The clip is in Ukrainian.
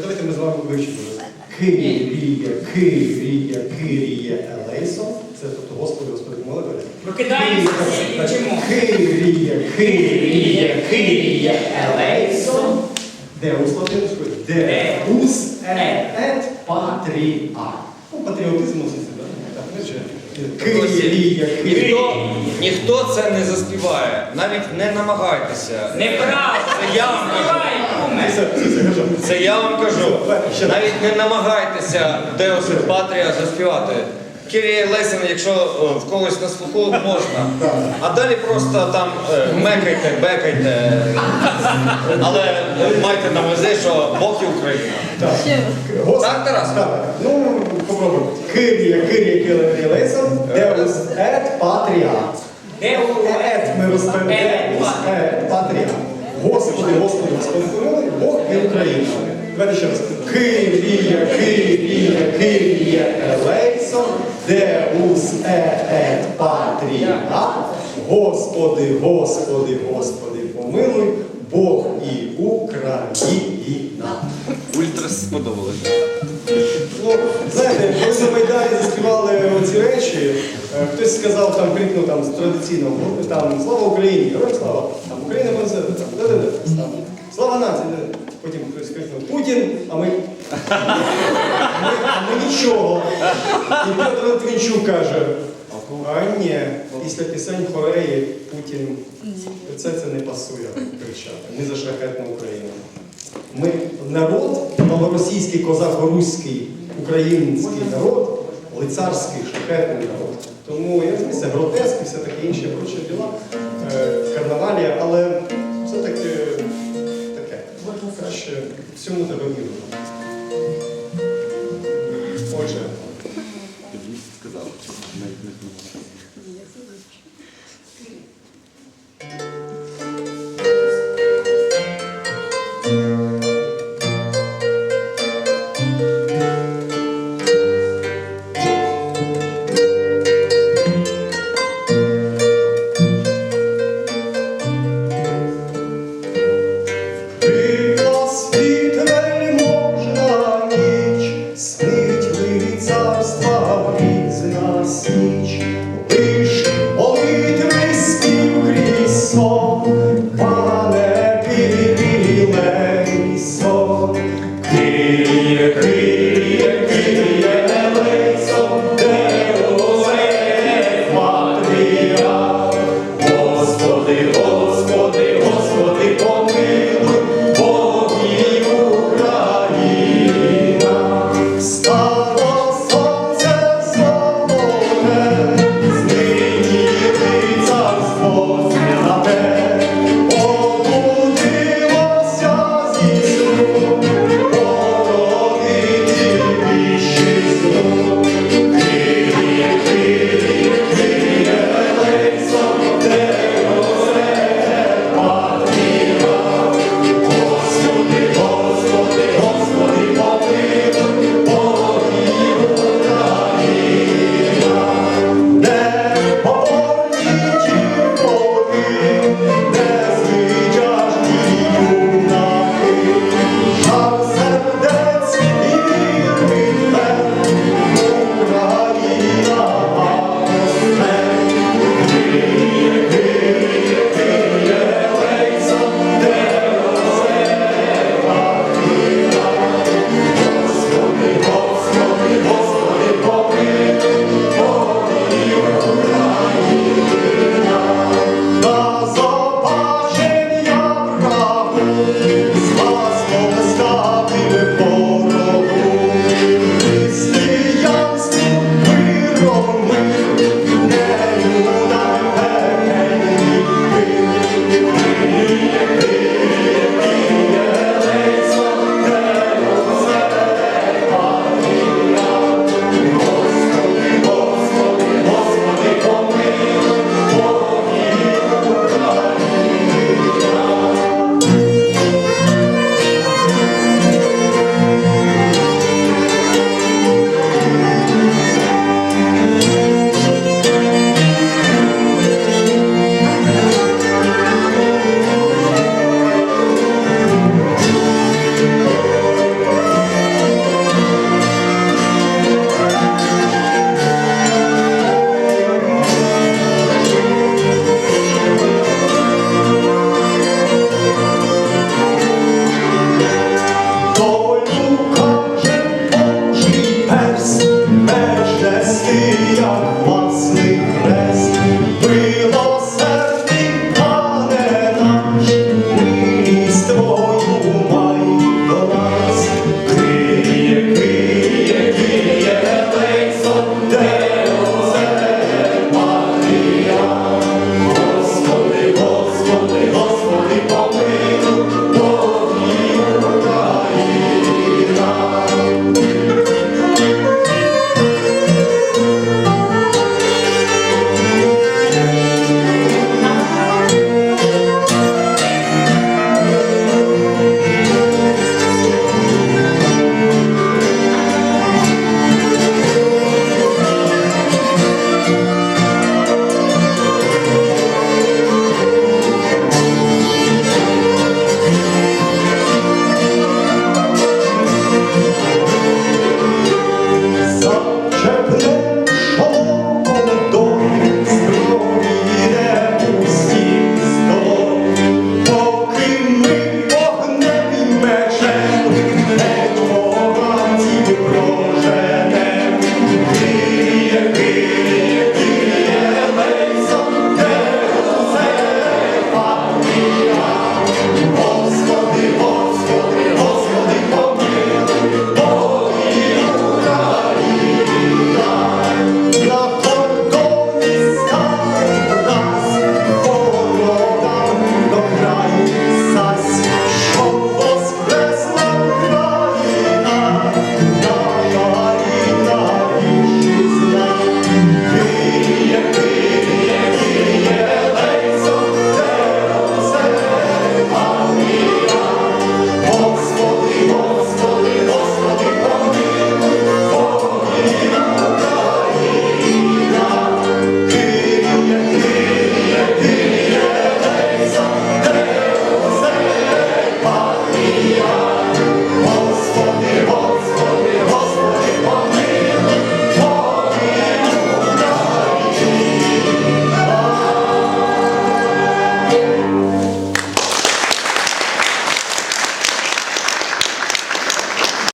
давайте ми з вами вивчимо. Кирія, Кирія, Кирія, Елейсон. Це тобто Господи, Господи, молитва. Прокидаємося і вчимо. Кирія, Кирія, Кирія, Елейсон. Деус латинською. Деус ет патріа. Ну, патріотизм носиться, так? Так, ну, чи- Кирія, Кирія. Ніхто, ніхто це не заспіває. Навіть не намагайтеся. Неправда. Це я Це я вам кажу. Навіть не намагайтеся Деус et Patria заспівати. Кірія Лесін, якщо е, в когось на слуху, можна. А далі просто там е, мекайте, бекайте. Але майте на увазі, що Бог і Україна. Так. Тарас? Ну, попробуємо. Кирія, Кирія, Кирія, Лейсон. Деус ет патріа. Де у Ет ми розповідаємо. Ет, Деус патріа. Господи, Господи, Господи, помилуй, Бог і Україна. Давайте ще раз. Кирія, Кирія, Кирія, Елейсон. Деус ет патріа. Господи, Господи, Господи, помилуй, Бог і Україна. Ультра сподобалось. Ну, знаєте, коли на Майдані заспівали ці речі, е, хтось сказав, там крикнув там традиційно, ну, там слава Україні, героям слава, там Україна понесе, там, да-да-да, там, слава нації, да. потім хтось крикнув Путін, а ми, а ми, ми нічого. І Петро Литвинчук каже, а ні, після пісень Кореї Путін, це це не пасує кричати, ми за шляхетну Україну. Ми народ, малоросійський, козако-руський, український народ, лицарський, шляхетний народ. Тому я розумію, це гротеск і все таке інше прочі діла, е, карнавалія, але Бог.